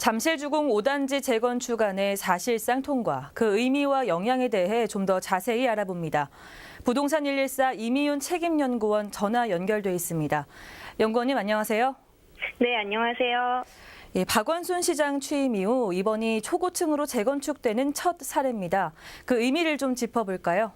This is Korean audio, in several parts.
잠실주공 5단지 재건축 안의 사실상 통과, 그 의미와 영향에 대해 좀 더 자세히 알아봅니다. 부동산 114 이미윤 책임연구원 전화 연결돼 있습니다. 연구원님 안녕하세요. 네, 안녕하세요. 예, 박원순 시장 취임 이후 이번이 초고층으로 재건축되는 첫 사례입니다. 그 의미를 좀 짚어볼까요?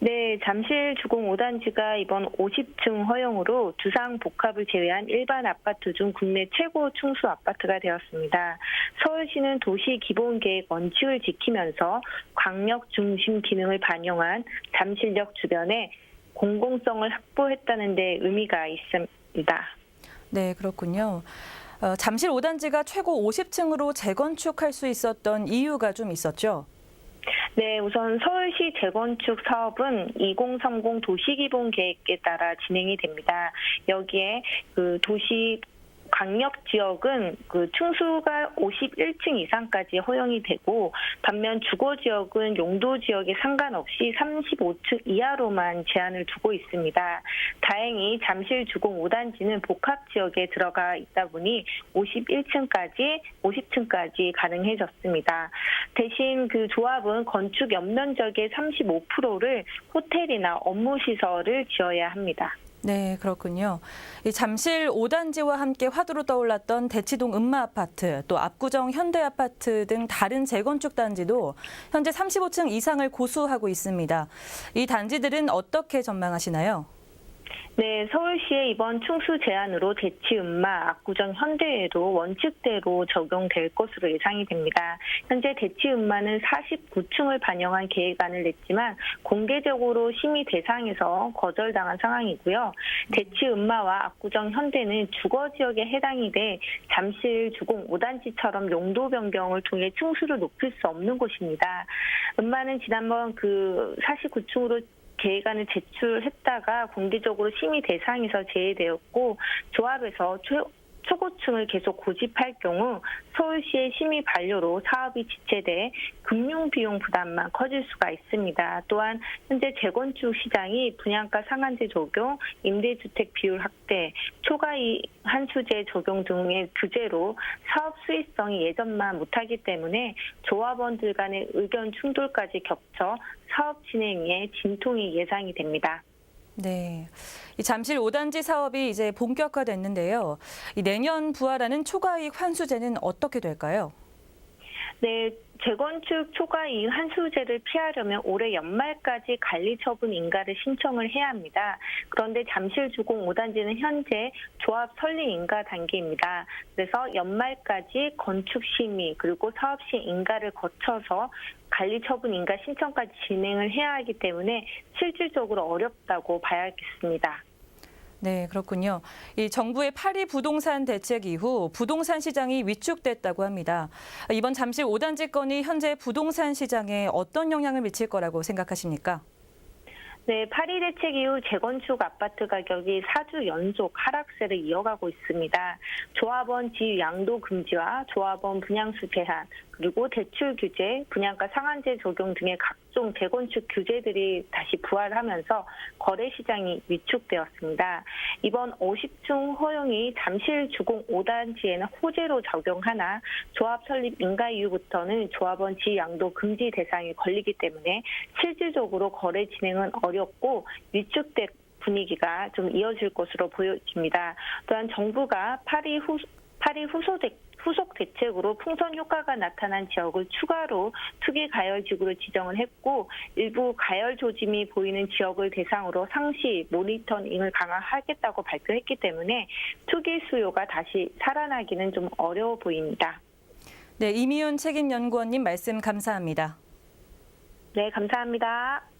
네, 잠실 주공 5단지가 이번 50층 허용으로 두상 복합을 제외한 일반 아파트 중 국내 최고 층수 아파트가 되었습니다. 서울시는 도시 기본 계획 원칙을 지키면서 광역 중심 기능을 반영한 잠실역 주변에 공공성을 확보했다는 데 의미가 있습니다. 네, 그렇군요. 어, 잠실 5단지가 최고 50층으로 재건축할 수 있었던 이유가 좀 있었죠? 네, 우선 서울시 재건축 사업은 2030 도시기본 계획에 따라 진행이 됩니다. 여기에 그 도시 광역 지역은 그 층수가 51층 이상까지 허용이 되고 반면 주거 지역은 용도 지역에 상관없이 35층 이하로만 제한을 두고 있습니다. 다행히 잠실 주공 5단지는 복합 지역에 들어가 있다 보니 51층까지 50층까지 가능해졌습니다. 대신 그 조합은 건축 연면적의 35%를 호텔이나 업무 시설을 지어야 합니다. 네, 그렇군요. 이 잠실 5단지와 함께 화두로 떠올랐던 대치동 음마 아파트, 또 압구정 현대 아파트 등 다른 재건축 단지도 현재 35층 이상을 고수하고 있습니다. 이 단지들은 어떻게 전망하시나요? 네, 서울시의 이번 층수 제한으로 대치 음마, 압구정 현대에도 원칙대로 적용될 것으로 예상이 됩니다. 현재 대치 음마는 49층을 반영한 계획안을 냈지만 공개적으로 심의 대상에서 거절당한 상황이고요. 대치 음마와 압구정 현대는 주거 지역에 해당이 돼 잠실 주공 5단지처럼 용도 변경을 통해 층수를 높일 수 없는 곳입니다. 음마는 지난번 그 49층으로 계획안을 제출했다가 공개적으로 심의 대상에서 제외되었고 조합에서 초, 초고층을 계속 고집할 경우 서울시의 심의 반려로 사업이 지체돼 금융 비용 부담만 커질 수가 있습니다. 또한 현재 재건축 시장이 분양가 상한제 적용, 임대주택 비율 확대, 초과이 한수제 적용 등의 규제로 사업 수익성이 예전만 못하기 때문에 조합원들 간의 의견 충돌까지 겹쳐 사업 진행에 진통이 예상이 됩니다. 네. 이 잠실 5단지 사업이 이제 본격화됐는데요. 이 내년 부활하는 초과이익 환수제는 어떻게 될까요? 네, 재건축 초과 이익 한수제를 피하려면 올해 연말까지 관리 처분 인가를 신청을 해야 합니다. 그런데 잠실 주공 5단지는 현재 조합 설립 인가 단계입니다. 그래서 연말까지 건축 심의 그리고 사업 시 인가를 거쳐서 관리 처분 인가 신청까지 진행을 해야 하기 때문에 실질적으로 어렵다고 봐야겠습니다. 네, 그렇군요. 이 정부의 파리 부동산 대책 이후 부동산 시장이 위축됐다고 합니다. 이번 잠실 5단지 건이 현재 부동산 시장에 어떤 영향을 미칠 거라고 생각하십니까? 네, 파리 대책 이후 재건축 아파트 가격이 4주 연속 하락세를 이어가고 있습니다. 조합원 지위 양도 금지와 조합원 분양수 제한, 그리고 대출 규제, 분양가 상한제 적용 등의 각종 재건축 규제들이 다시 부활하면서 거래 시장이 위축되었습니다. 이번 50층 허용이 잠실 주공 5단지에는 호재로 적용하나 조합 설립 인가 이후부터는 조합원 지위 양도 금지 대상에 걸리기 때문에 실질적으로 거래 진행은 어렵고 위축된 분위기가 좀 이어질 것으로 보여집니다. 또한 정부가 파리 후 파리 대, 후속 대책으로 풍선 효과가 나타난 지역을 추가로 투기 가열 지구로 지정을 했고 일부 가열 조짐이 보이는 지역을 대상으로 상시 모니터링을 강화하겠다고 발표했기 때문에 투기 수요가 다시 살아나기는 좀 어려워 보입니다. 네, 이미윤 책임연구원님 말씀 감사합니다. 네, 감사합니다.